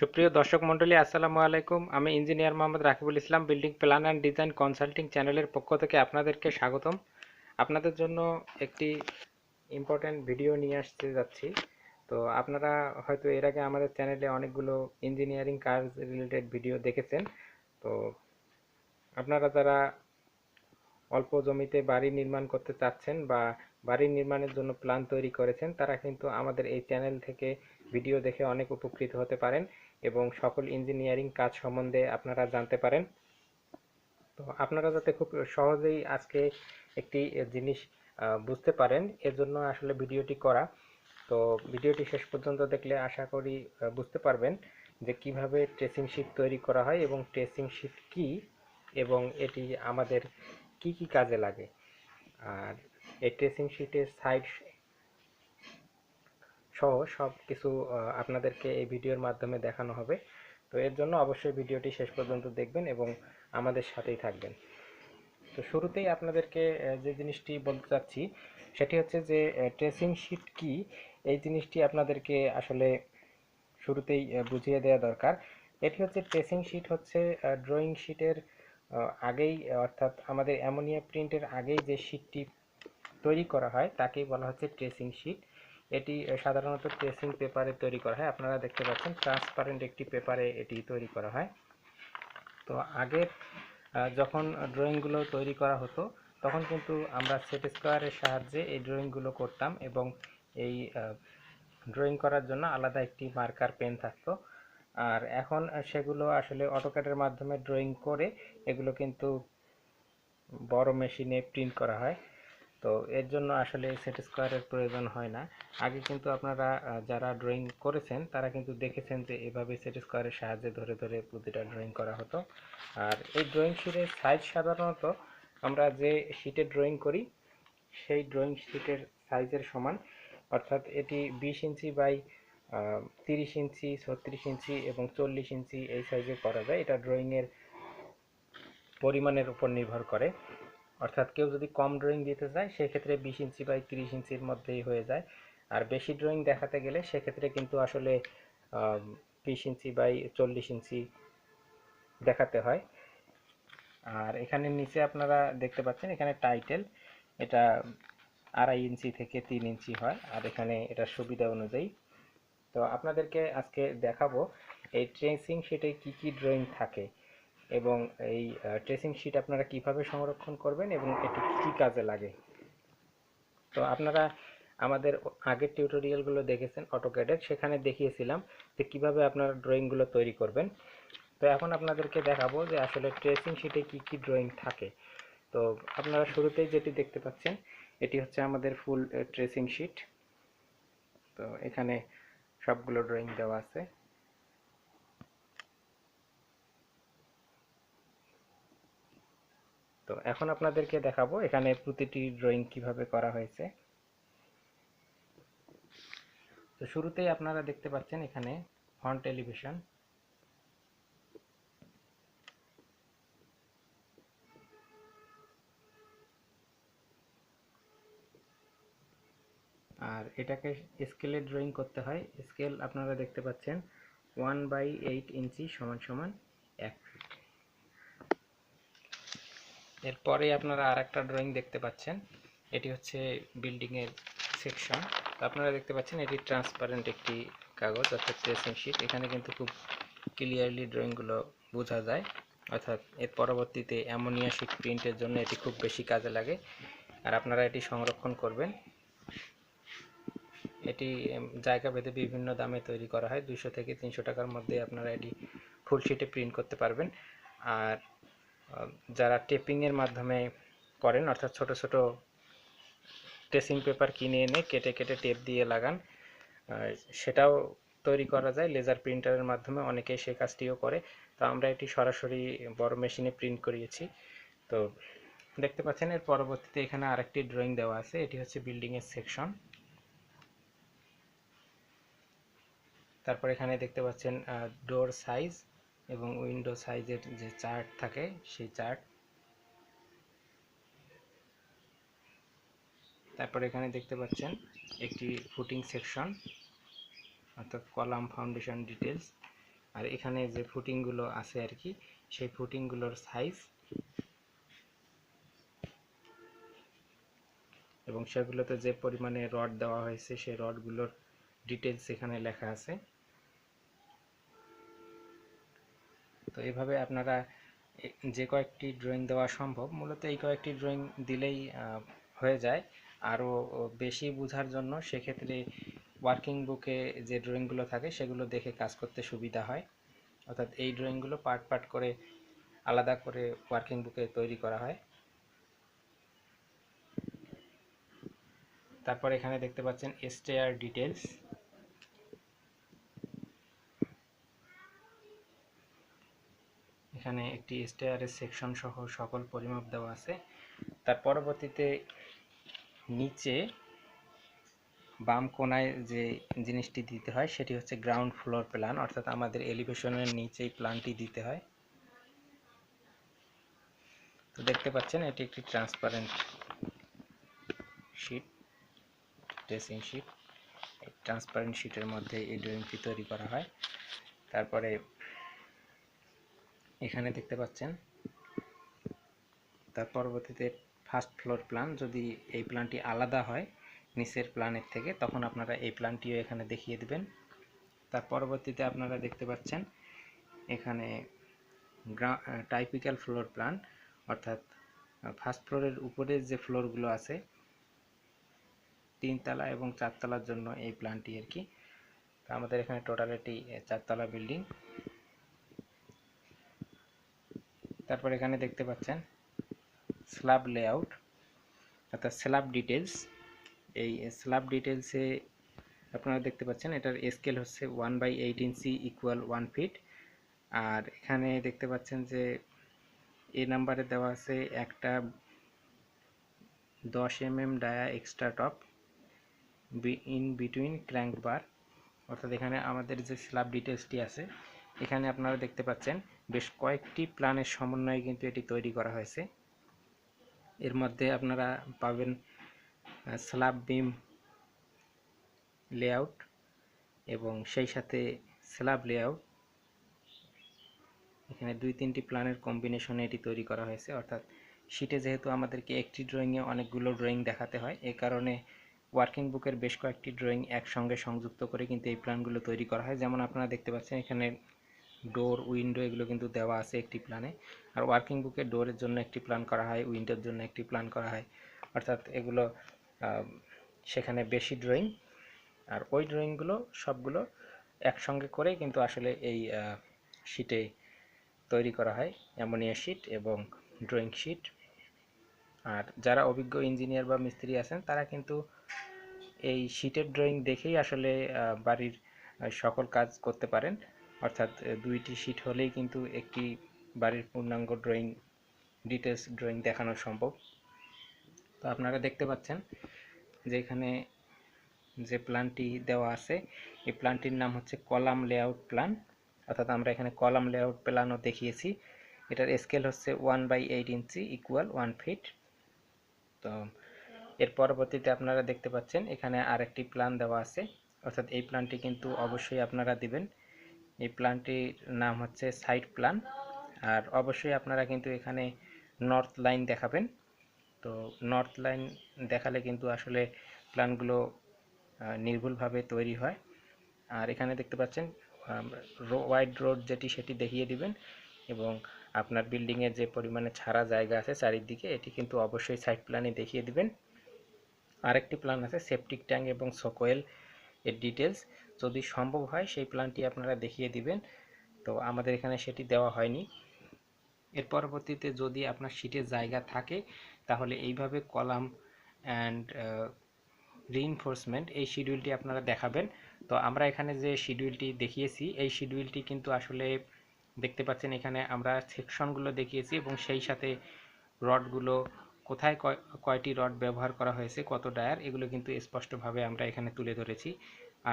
সুপ্রিয় দর্শক মণ্ডলী, আসসালামু আলাইকুম। আমি engineer Mohammad Rakibul Islam, building plan and design consulting চ্যানেলের পক্ষ থেকে আপনাদেরকে স্বাগতম। আপনাদের জন্য একটি ইম্পর্ট্যান্ট ভিডিও নিয়ে আসতে যাচ্ছি। তো আপনারা হয়তো এর আগে আমাদের চ্যানেলে অনেকগুলো ইঞ্জিনিয়ারিং কাজ রিলেটেড ভিডিও দেখেছেন। তো আপনারা যারা অল্প জমিতে বাড়ি নির্মাণ করতে চাচ্ছেন বা বাড়ি নির্মাণের জন্য প্ল্যান তৈরি করেছেন, তারা কিন্তু আমাদের এই চ্যানেল থেকে ভিডিও দেখে অনেক উপকৃত হতে পারেন। এবং সকল ইঞ্জিনিয়ারিং কাজ সম্বন্ধে আপনারা জানতে পারেন। তো আপনারা যাতে খুব সহজেই আজকে একটি জিনিস বুঝতে পারেন এর জন্য আসলে ভিডিওটি করা। তো ভিডিওটি শেষ পর্যন্ত দেখলে আশা করি বুঝতে পারবেন যে কীভাবে ট্রেসিং শিট তৈরি করা হয় এবং ট্রেসিং শিট কি এবং এটি আমাদের কি কি কাজে লাগে। আর এই ট্রেসিং শিটের সাইড সহ সব কিছু আপনাদেরকে এই ভিডিওর মাধ্যমে দেখানো হবে। তো এর জন্য অবশ্যই ভিডিওটি শেষ পর্যন্ত দেখবেন এবং আমাদের সাথেই থাকবেন। তো শুরুতেই আপনাদেরকে যে জিনিসটি বলতে চাচ্ছি, সেটি হচ্ছে যে ট্রেসিং শিট কি? এই জিনিসটি আপনাদেরকে আসলে শুরুতেই বুঝিয়ে দেওয়া দরকার। এটি হচ্ছে ট্রেসিং শিট হচ্ছে ড্রয়িং শিটের আগেই, অর্থাৎ আমাদের অ্যামোনিয়া প্রিন্টের আগেই যে শিটটি তৈরি করা হয়, তাকেই বলা হচ্ছে ট্রেসিং শিট এটি সাধারণত ট্রেসিং পেপারে তৈরি করা হয়। আপনারা দেখতে পাচ্ছেন ট্রান্সপারেন্ট একটি পেপারে এটি তৈরি করা হয়। তো আগের যখন ড্রয়িংগুলো তৈরি করা হতো, তখন কিন্তু আমরা সেট স্কোয়ারের সাহায্যে এই ড্রয়িংগুলো করতাম এবং এই ড্রয়িং করার জন্য আলাদা একটি মার্কার পেন থাকতো। আর এখন সেগুলো আসলে অটোক্যাডের মাধ্যমে ড্রয়িং করে এগুলো কিন্তু বড় মেশিনে প্রিন্ট করা হয়। তো এর জন্য আসলে সেট স্কোয়ারের প্রয়োজন হয় না। আগে কিন্তু আপনারা যারা ড্রয়িং করেছেন, তারা কিন্তু দেখেছেন যে এভাবে সেট স্কোয়ারের সাহায্যে ধরে ধরে প্রতিটা ড্রয়িং করা হতো। আর এই ড্রয়িং শিটের সাইজ সাধারণত আমরা যে শিটে ড্রয়িং করি, সেই ড্রয়িং শিটের সাইজের সমান। অর্থাৎ এটি বিশ ইঞ্চি বাই তিরিশ ইঞ্চি, ছত্রিশ ইঞ্চি এবং চল্লিশ ইঞ্চি এই সাইজে করা যায়। এটা ড্রয়িংয়ের পরিমাণের উপর নির্ভর করে। অর্থাৎ কেউ যদি কম ড্রয়িং দিতে চায়, সেক্ষেত্রে বিশ ইঞ্চি বাই তিরিশ ইঞ্চির মধ্যেই হয়ে যায়। আর বেশি ড্রয়িং দেখাতে গেলে সেক্ষেত্রে কিন্তু আসলে বিশ ইঞ্চি বাই চল্লিশ ইঞ্চি দেখাতে হয়। আর এখানে নিচে আপনারা দেখতে পাচ্ছেন, এখানে টাইটেল এটা আড়াই ইঞ্চি থেকে তিন ইঞ্চি হয়। আর এখানে এটা সুবিধা অনুযায়ী। তো আপনাদেরকে আজকে দেখাবো, এই ট্রেসিং শিটে কি কি ড্রয়িং থাকে। এবং এই ট্রেসিং শিট আপনারা কীভাবে সংরক্ষণ করবেন এবং এটি কি কাজে লাগে? তো আপনারা আমাদের আগের টিউটোরিয়ালগুলো দেখেছেন অটোক্যাডের সেখানে দেখিয়েছিলাম যে কীভাবে আপনারা ড্রয়িংগুলো তৈরি করবেন। তো এখন আপনাদেরকে দেখাবো যে আসলে ট্রেসিং শিটে কি কি ড্রয়িং থাকে। তো আপনারা শুরুতেই যেটি দেখতে পাচ্ছেন, এটি হচ্ছে আমাদের ফুল ট্রেসিং শিট তো এখানে সবগুলো ড্রয়িং দেওয়া আছে। তো এখন আপনাদেরকে দেখাবো এখানে প্রতিটি ড্রয়িং কীভাবে করা হয়েছে। তো শুরুতেই আপনারা দেখতে পাচ্ছেন এখানে ফন্ট এলিভেশন আর এটাকে স্কেলে ড্রয়িং করতে হয়। স্কেল আপনারা দেখতে পাচ্ছেন ওয়ান বাই এইট ইঞ্চি সমান সমান এক ফিট এরপরে আপনারা আর একটা ড্রয়িং দেখতে পাচ্ছেন। এটি হচ্ছে বিল্ডিংয়ের সেকশন তো আপনারা দেখতে পাচ্ছেন, এটি ট্রান্সপারেন্ট একটি কাগজ অর্থাৎ ট্রেসিং শিট এখানে কিন্তু খুব ক্লিয়ারলি ড্রয়িংগুলো বোঝা যায়। অর্থাৎ এর পরবর্তীতে অ্যামোনিয়া শিট প্রিন্টের জন্য এটি খুব বেশি কাজে লাগে। আর আপনারা এটি সংরক্ষণ করবেন। এটি জায়গা ভেদে বিভিন্ন দামে তৈরি করা হয়। দুইশো থেকে তিনশো টাকার মধ্যে আপনারা এটি ফুল শিটে প্রিন্ট করতে পারবেন। আর যারা টেপিংয়ের মাধ্যমে করেন, অর্থাৎ ছোট ছোট ট্রেসিং পেপার কিনে এনে কেটে কেটে টেপ দিয়ে লাগান সেটাও তৈরি করা যায়। লেজার প্রিন্টারের মাধ্যমে অনেকেই সেই কাজটিও করে। তো আমরা এটি সরাসরি বড় মেশিনে প্রিন্ট করিয়েছি। তো দেখতে পাচ্ছেন, এর পরবর্তীতে এখানে আরেকটি ড্রয়িং দেওয়া আছে। এটি হচ্ছে বিল্ডিংয়ের সেকশন তারপর এখানে দেখতে পাচ্ছেন ডোর সাইজ এবং উইন্ডো সাইজের যে চার্ট থাকে, সেই চার্ট তারপর এখানে দেখতে পাচ্ছেন একটি ফুটিং সেকশন অর্থাৎ কলাম ফাউন্ডেশন ডিটেলস আর এখানে যে ফুটিংগুলো আছে আর কি, সেই ফুটিংগুলোর সাইজ এবং সেগুলোতে যে পরিমাণে রড দেওয়া হয়েছে, সেই রডগুলোর ডিটেলস এখানে লেখা আছে। তো এভাবে আপনারা যে কয়েকটি ড্রয়িং দেওয়া সম্ভব, মূলত এই কয়েকটি ড্রয়িং দিলেই হয়ে যায়। আরও বেশি বোঝার জন্য সেক্ষেত্রে ওয়ার্কিং বুকে যে ড্রয়িংগুলো থাকে, সেগুলো দেখে কাজ করতে সুবিধা হয়। অর্থাৎ এই ড্রয়িংগুলো পার্ট পার্ট করে আলাদা করে ওয়ার্কিং বুকে তৈরি করা হয়। তারপর এখানে দেখতে পাচ্ছেন স্টেয়ার ডিটেলস এখানে একটি স্টেয়ারের সেকশন সহ সকল পরিমাপ দেওয়া আছে। তার পরবর্তীতে নিচে বাম কোনায় যে জিনিসটি দিতে হয়, সেটি হচ্ছে গ্রাউন্ড ফ্লোর প্ল্যান অর্থাৎ আমাদের এলিভেশনের নিচেই প্ল্যানটি দিতে হয়। তো দেখতে পাচ্ছেন, এটি একটি transparent sheet dressing sheet transparent শিটের মধ্যে এই ড্রয়িংটি তৈরি করা হয়। তারপরে এখানে দেখতে পাচ্ছেন। তার পরবর্তীতে ফার্স্ট ফ্লোর প্ল্যান যদি এই প্ল্যানটি আলাদা হয় নিচের প্ল্যানের থেকে, তখন আপনারা এই প্ল্যানটিও এখানে দেখিয়ে দিবেন। তার পরবর্তীতে আপনারা দেখতে পাচ্ছেন, এখানে টাইপিক্যাল ফ্লোর প্ল্যান অর্থাৎ ফার্স্ট ফ্লোরের উপরের যে ফ্লোরগুলো আছে, তিনতলা এবং চারতলার জন্য এই প্ল্যানটি আর কি। আমাদের এখানে টোটাল এটি চারতলা বিল্ডিং তারপর এখানে দেখতে পাচ্ছেন স্ল্যাব লেআউট অর্থাৎ স্ল্যাব ডিটেলস এই স্ল্যাব ডিটেলসে আপনারা দেখতে পাচ্ছেন, এটার স্কেল হচ্ছে one by eight inch equal one feet আর এখানে দেখতে পাচ্ছেন যে এ নাম্বারে দেওয়া আছে একটা দশ M M dia extra top in between crank bar অর্থাৎ এখানে আমাদের যে স্ল্যাব ডিটেলসটি আছে, এখানে আপনারা দেখতে পাচ্ছেন বেশ কয়েকটি প্ল্যানের সমন্বয়ে কিন্তু এটি তৈরি করা হয়েছে। এর মধ্যে আপনারা পাবেন স্ল্যাব বিম লেআউট এবং সেই সাথে স্ল্যাব লেআউট। এখানে দুই তিনটি প্ল্যানের কম্বিনেশনে এটি তৈরি করা হয়েছে। অর্থাৎ শিটে যেহেতু আমাদেরকে একটি ড্রয়িংয়ে অনেকগুলো ড্রয়িং দেখাতে হয়, এ কারণে ওয়ার্কিং বুকের বেশ কয়েকটি ড্রয়িং একসঙ্গে সংযুক্ত করে কিন্তু এই প্ল্যানগুলো তৈরি করা হয়। যেমন আপনারা দেখতে পাচ্ছেন, এখানে ডোর উইন্ডো এগুলো কিন্তু দেওয়া আছে একটি প্ল্যানে আর ওয়ার্কিং বুকে ডোরের জন্য একটি প্ল্যান করা হয় উইন্ডোর জন্য একটি প্ল্যান করা হয়। অর্থাৎ এগুলো সেখানে বেশি ড্রয়িং আর ওই ড্রয়িংগুলো সবগুলো একসঙ্গে করে কিন্তু আসলে এই শিটে তৈরি করা হয়, অ্যামোনিয়া শিট এবং ড্রয়িং শিট আর যারা অভিজ্ঞ ইঞ্জিনিয়ার বা মিস্ত্রি আছেন, তারা কিন্তু এই শিটের ড্রয়িং দেখেই আসলে বাড়ির সকল কাজ করতে পারেন। অর্থাৎ দুইটি শিট হলেই কিন্তু একটি বাড়ির পূর্ণাঙ্গ ড্রয়িং ডিটেলস ড্রয়িং দেখানো সম্ভব। তো আপনারা দেখতে পাচ্ছেন যে এখানে যে প্ল্যানটি দেওয়া আছে, এই প্ল্যানটির নাম হচ্ছে কলাম লেআউট প্ল্যান অর্থাৎ আমরা এখানে কলাম লেআউট প্ল্যানও দেখিয়েছি। এটার স্কেল হচ্ছে one by eight inch equal one feet তো এর পরবর্তীতে আপনারা দেখতে পাচ্ছেন, এখানে আরেকটি প্ল্যান দেওয়া আছে। অর্থাৎ এই প্ল্যানটি কিন্তু অবশ্যই আপনারা দিবেন। এই প্ল্যানটির নাম হচ্ছে সাইড প্ল্যান আর অবশ্যই আপনারা কিন্তু এখানে নর্থ লাইন দেখাবেন। তো নর্থ লাইন দেখালে কিন্তু আসলে প্ল্যানগুলো নির্ভুলভাবে তৈরি হয়। আর এখানে দেখতে পাচ্ছেন ওয়াইড রোড যেটি সেটি দেখিয়ে দিবেন এবং আপনার বিল্ডিংয়ের যে পরিমাণে ছাড়া জায়গা আছে চারিদিকে, এটি কিন্তু অবশ্যই সাইড প্ল্যানে দেখিয়ে দিবেন। আরেকটি প্ল্যান আছে সেপটিক ট্যাঙ্ক এবং সোকোয়েল এর ডিটেলস যদি সম্ভব হয়, সেই প্ল্যানটি আপনারা দেখিয়ে দিবেন। তো আমাদের এখানে সেটি দেওয়া হয়নি। এর পরবর্তীতে যদি আপনার শীটের জায়গা থাকে, তাহলে এইভাবে কলাম অ্যান্ড রিইনফোর্সমেন্ট এই শিডিউলটি আপনারা দেখাবেন। তো আমরা এখানে যে শিডিউলটি দেখিয়েছি, এই শিডিউলটি কিন্তু আসলে দেখতে পাচ্ছেন এখানে আমরা সেকশনগুলো দেখিয়েছি এবং সেই সাথে রডগুলো কোথায় কয়- কয়টি রড ব্যবহার করা হয়েছে, কত ডায়ার এগুলো কিন্তু স্পষ্টভাবে আমরা এখানে তুলে ধরেছি।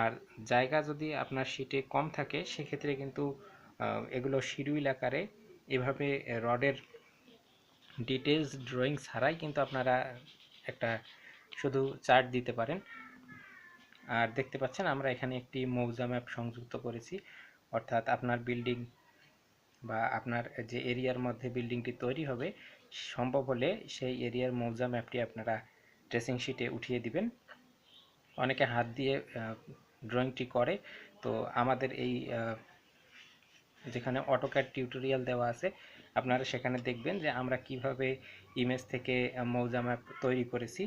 আর জায়গা যদি আপনার শিটে কম থাকে, সেক্ষেত্রে কিন্তু এগুলো শিডিউল আকারে এভাবে রডের ডিটেলস ড্রয়িং ছাড়াই কিন্তু আপনারা একটা শুধু চার্ট দিতে পারেন। আর দেখতে পাচ্ছেন, আমরা এখানে একটি মৌজা ম্যাপ সংযুক্ত করেছি। অর্থাৎ আপনার বিল্ডিং বা আপনার যে এরিয়ার মধ্যে বিল্ডিংটি তৈরি হবে, সম্ভব হলে সেই এরিয়ার মৌজা ম্যাপটি আপনারা ড্রেসিং শিটে উঠিয়ে দিবেন। অনেকে হাত দিয়ে ড্রয়িংটি করে। তো আমাদের এই যেখানে অটোক্যাড টিউটোরিয়াল দেওয়া আছে, আপনারা সেখানে দেখবেন যে আমরা কীভাবে ইমেজ থেকে মৌজা ম্যাপ তৈরি করেছি।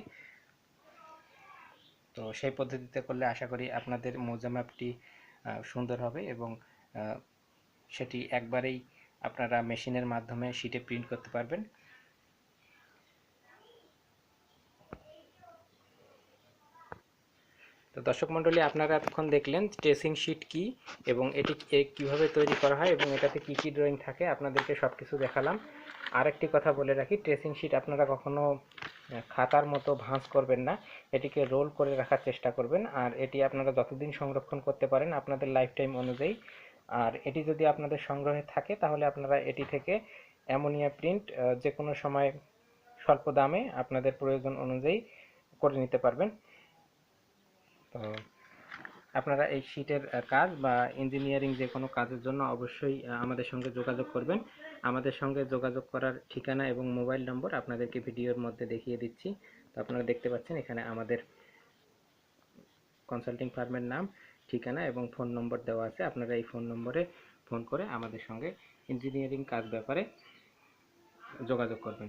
তো সেই পদ্ধতিতে করলে আশা করি আপনাদের মৌজা ম্যাপটি সুন্দর হবে এবং সেটি একবারেই আপনারা মেশিনের মাধ্যমে শিটে প্রিন্ট করতে পারবেন। তো দর্শক মণ্ডলী, আপনারা এতক্ষণ দেখলেন ট্রেসিং শিট কি এবং এটি কীভাবে তৈরি করা হয় এবং এটাতে কি কি ড্রয়িং থাকে, আপনাদেরকে সব কিছু দেখালাম। আরেকটি কথা বলে রাখি ট্রেসিং শিট আপনারা কখনো খাতার মতো ভাঁজ করবেন না, এটিকে রোল করে রাখার চেষ্টা করবেন। আর এটি আপনারা যতদিন সংরক্ষণ করতে পারেন আপনাদের লাইফ টাইম অনুযায়ী। আর এটি যদি আপনাদের সংগ্রহে থাকে, তাহলে আপনারা এটি থেকে অ্যামোনিয়া প্রিন্ট যে কোনো সময় স্বল্প দামে আপনাদের প্রয়োজন অনুযায়ী করে নিতে পারবেন। তো আপনারা এই শীটের কাজ বা ইঞ্জিনিয়ারিং যে কোনো কাজের জন্য অবশ্যই আমাদের সঙ্গে যোগাযোগ করবেন। আমাদের সঙ্গে যোগাযোগ করার ঠিকানা এবং মোবাইল নম্বর আপনাদেরকে ভিডিওর মধ্যে দেখিয়ে দিচ্ছি। তো আপনারা দেখতে পাচ্ছেন এখানে আমাদের কনসাল্টিং ফার্মের নাম, ঠিকানা এবং ফোন নম্বর দেওয়া আছে। আপনারা এই ফোন নম্বরে ফোন করে আমাদের সঙ্গে ইঞ্জিনিয়ারিং কাজ ব্যাপারে যোগাযোগ করবেন।